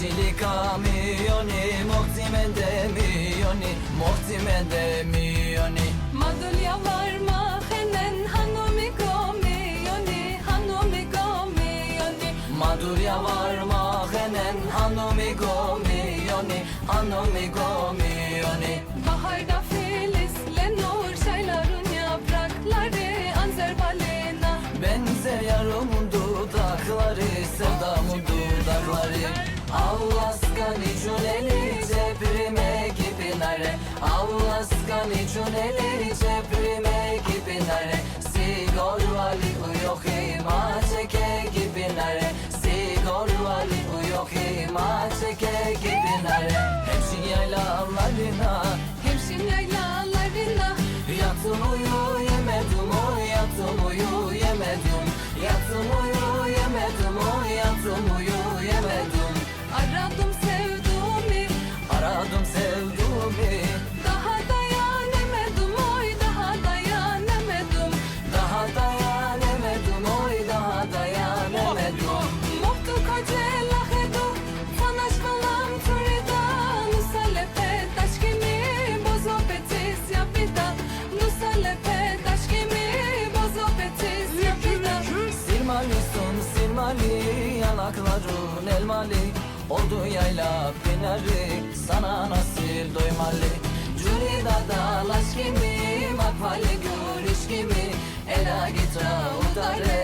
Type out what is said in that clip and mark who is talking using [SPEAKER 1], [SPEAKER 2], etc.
[SPEAKER 1] Sicilika mioni, morti mendemioni, morti mendemioni
[SPEAKER 2] Madulya varma henen hanumi gomiyoni hanumi gomiyoni
[SPEAKER 1] Madurya varma henen hanumi gomioni, hanumi gomioni
[SPEAKER 2] Baharda filizlenur çayların yaprakları Anzer balina
[SPEAKER 1] Benzer yarımın dudakları, sevdamın dudakları Allah'skani cuneli cebrime gibi nare? Allah'skani cuneli cebrime gibi nare? Sigor vali uyok ima çeke gibi nare? Sigor vali uyok ima çeke gibi nare? Yaylalarına
[SPEAKER 2] Hemşin
[SPEAKER 1] silmali yanakların elmali Oldu yayla pineri sana nasıl doymalı Cürida dalaş kimi makvali görüş kimi. Ela gitra kimi